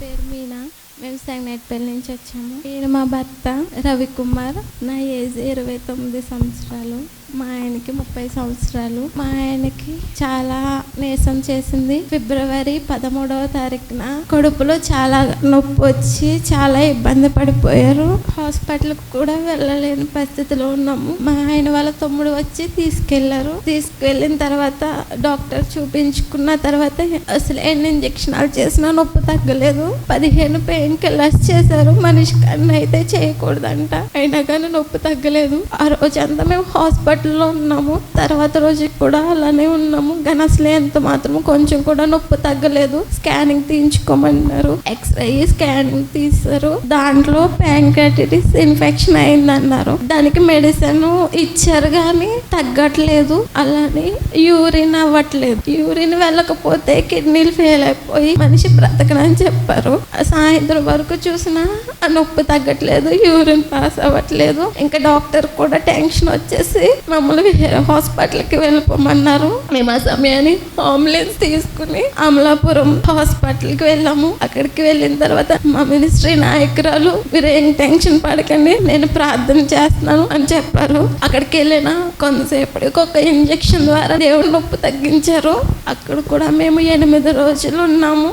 మేము సంగనేటిపల్లి నుంచి వచ్చాము. నేను మా భర్త రవికుమార్. నా ఏజ్ ఇరవై తొమ్మిది సంవత్సరాలు. మా ఆయనకి ముప్పై సంవత్సరాలు. మా ఆయనకి చాలా నీరసం చేసింది. ఫిబ్రవరి పదమూడవ తారీఖున కడుపులో చాలా నొప్పి వచ్చి చాలా ఇబ్బంది పడిపోయారు. హాస్పిటల్కి కూడా వెళ్ళలేని పరిస్థితిలో ఉన్నాము. మా ఆయన వాళ్ళ తమ్ముడు వచ్చి తీసుకెళ్ళారు. తీసుకెళ్ళిన తర్వాత డాక్టర్ చూపించుకున్న తర్వాత అసలు ఎన్ని ఇంజక్షనాలు చేసినా నొప్పి తగ్గలేదు. పదిహేను పెయిన్ కిల్లర్స్ చేశారు. మనిషి కన్ను అయితే చేయకూడదంట. అయినా కానీ నొప్పి తగ్గలేదు. ఆ రోజంతా మేము హాస్పిటల్లో ఉన్నాము. తర్వాత రోజు కూడా అలానే ఉన్నాము. కానీ అసలు ఎంత మాత్రం కొంచెం కూడా నొప్పి తగ్గలేదు. స్కానింగ్ తీయించుకోమన్నారు. ఎక్స్రే స్కానింగ్ తీశారు. దాంట్లో ప్యాంక్రటిస్ ఇన్ఫెక్షన్ అయిందన్నారు. దానికి మెడిసిన్ ఇచ్చారు కానీ తగ్గట్లేదు. అలానే యూరిన్ అవ్వట్లేదు. యూరిన్ వెళ్ళకపోతే కిడ్నీలు ఫెయిల్ అయిపోయి మనిషి బ్రతకనని చెప్పారు. ఆ సాయంత్రం వరకు చూసినా ఆ నొప్పి తగ్గట్లేదు యూరిన్ పాస్ అవ్వట్లేదు. ఇంకా డాక్టర్ కూడా టెన్షన్ వచ్చేసి మమ్మల్ని వేరే హాస్పిటల్కి వెళ్ళిపోమన్నారు. మేము ఆ సమయాన్ని అంబులెన్స్ తీసుకుని అమలాపురం హాస్పిటల్కి వెళ్ళాము. అక్కడికి వెళ్ళిన తర్వాత మా మినిస్ట్రీ నాయకురాలు మీరు ఏం టెన్షన్ పడకండి నేను ప్రార్థన చేస్తున్నాను అని చెప్పారు. అక్కడికి వెళ్ళిన కొంతసేపటికి ఒక ఇంజెక్షన్ ద్వారా దేవుడి నొప్పి తగ్గించారు. అక్కడ కూడా మేము ఎనిమిది రోజులు ఉన్నాము.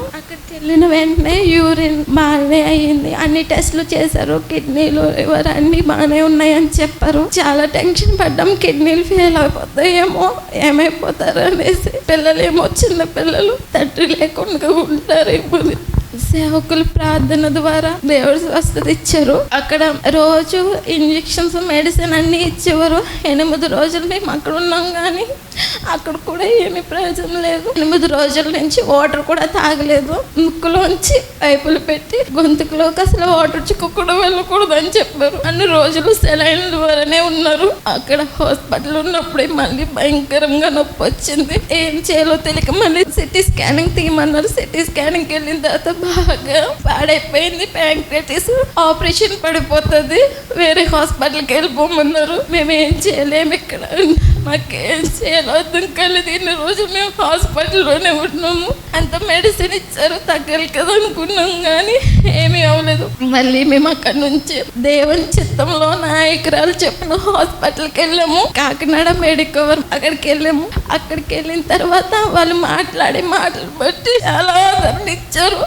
వెళ్ళిన వెంటనే యూరిన్ బాగానే అయ్యింది. అన్ని టెస్టులు చేశారు. కిడ్నీలు లివర్ అన్ని బాగానే ఉన్నాయని చెప్పారు. చాలా టెన్షన్ పడ్డాం. కిడ్నీలు ఫెయిల్ అయిపోతాయేమో ఏమైపోతారు అనేసి పిల్లలు ఏమో చిన్న పిల్లలు తండ్రి లేకుండా ఉంటారేమో అని. సేవకులు ప్రార్థన ద్వారా దేవుడు స్వస్థత ఇచ్చారు. అక్కడ రోజు ఇంజెక్షన్స్ మెడిసిన్ అన్ని ఇచ్చేవారు. ఎనిమిది రోజులు మేము అక్కడ ఉన్నాం కానీ అక్కడ కూడా ఏమి ప్రయోజనం లేదు. ఎనిమిది రోజుల నుంచి వాటర్ కూడా తాగలేదు. ముక్కులోంచి పైపులు పెట్టి గొంతుకులోకి అసలు వాటర్ చిక్కకుండా వెళ్ళకూడదు అని చెప్పారు. అన్ని రోజులు సెలైన్ ద్వారానే ఉన్నారు. అక్కడ హాస్పిటల్ ఉన్నప్పుడే మళ్ళీ భయంకరంగా నొప్పి వచ్చింది. ఏం చేయాలో తెలియక మళ్ళీ సిటీ స్కానింగ్ తీయమన్నారు. సిటీ స్కానింగ్కి వెళ్ళిన తర్వాత బాగా పాడైపోయింది ప్యాంక్రటిస్. ఆపరేషన్ పడిపోతుంది. వేరే హాస్పిటల్కి వెళ్ళిపోమన్నారు. మేము ఏం చేయలేము ఇక్కడ. మాకేం చేయాలో అర్థం కాలేదు. ఇన్ని రోజులు మేము హాస్పిటల్లోనే ఉన్నాము. అంత మెడిసిన్ ఇచ్చారు తగ్గాలి కదా అనుకున్నాం కానీ ఏమీ అవ్వలేదు. మళ్ళీ మేము అక్కడ నుంచి దేవుని చిత్తంలో నాయకురాలు చెప్పిన హాస్పిటల్కి వెళ్ళాము. కాకినాడ మెడికవర్ అక్కడికి వెళ్ళాము. అక్కడికి వెళ్ళిన తర్వాత వాళ్ళు మాట్లాడే మాటలు బట్టి చాలా ఆదరణ ఇచ్చారు.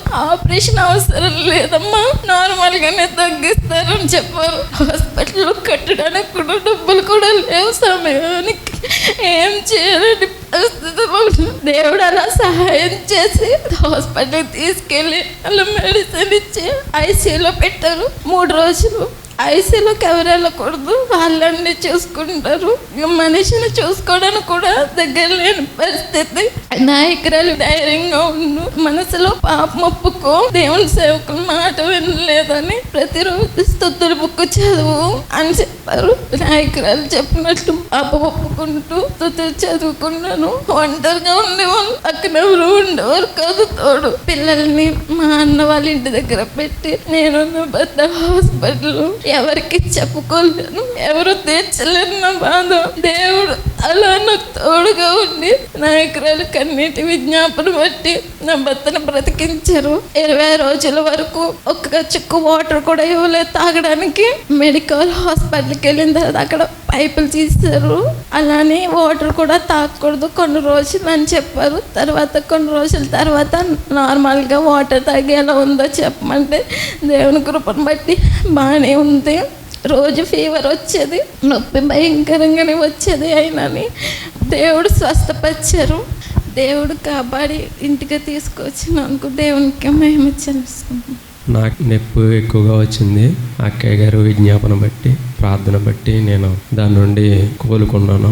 ఆపరేషన్ అవసరం లేదమ్మా. నార్మల్గానే తగ్గిస్తారని చెప్పారు. హాస్పిటల్ కట్టడానికి కూడా డబ్బులు కూడా లేవు సమయానికి. ఏం చేయాలని పరిస్థితి దేవుడు అలా సహాయం చేసి హాస్పిటల్ తీసుకెళ్ళి అలా మెడిసిన్ ఇచ్చి ఐసీయూలో పెట్టారు. మూడు రోజులు ఐసీలోకి ఎవరు వెళ్ళకూడదు. వాళ్ళన్నీ చూసుకుంటారు. మనిషిని చూసుకోవడానికి కూడా దగ్గర లేని పరిస్థితి. నాయకురాలు ధైర్యంగా ఉండు. మనసులో పాపం ఒప్పుకో దేవుని సేవకులు మాట వినలేదని ప్రతిరోజు స్థుతులు బుక్ చదువు అని చెప్పారు. నాయకురాలు చెప్పినట్టు పాప ఒప్పుకుంటూ స్థుతులు చదువుకున్నాను. ఒంటరిగా ఉండేవాళ్ళు. పక్కన ఎవరు ఉండేవారు కాదు తోడు. పిల్లల్ని మా అన్న వాళ్ళ ఇంటి దగ్గర పెట్టి నేను నా భర్త హాస్పిటల్ ఎవరికి చెప్పుకోలేను. ఎవరు తీర్చలేను నా బాధ. దేవుడు అలా నాకు తోడుగా ఉండి నాయకురాలు కన్నీటి విజ్ఞాపన బట్టి నా భర్తను బ్రతికించారు. ఇరవై రోజుల వరకు ఒక్క చుక్కు వాటర్ కూడా ఇవ్వలేదు తాగడానికి. మెడికల్ హాస్పిటల్కి వెళ్ళిన తర్వాత అక్కడ పైపులు తీశారు. అలానే వాటర్ కూడా తాగకూడదు కొన్ని రోజులు అని చెప్పారు. తర్వాత కొన్ని రోజుల తర్వాత నార్మల్గా వాటర్ తాగి ఎలా ఉందో చెప్పమంటే దేవుని కృపను బట్టి బాగానే ఉంది. రోజు ఫీవర్ వచ్చేది నొప్పి భయంకరంగానే వచ్చేది అయినని దేవుడు స్వస్థపరిచారు. దేవుడు కాపాడి ఇంటికి తీసుకొచ్చినందుకు దేవునికి మేము చెల్లిస్తున్నాం. నాకు నొప్పి ఎక్కువగా వచ్చింది. అక్కయ్య గారు విజ్ఞాపన బట్టి ప్రార్థన బట్టి నేను దాని నుండి కోలుకున్నాను.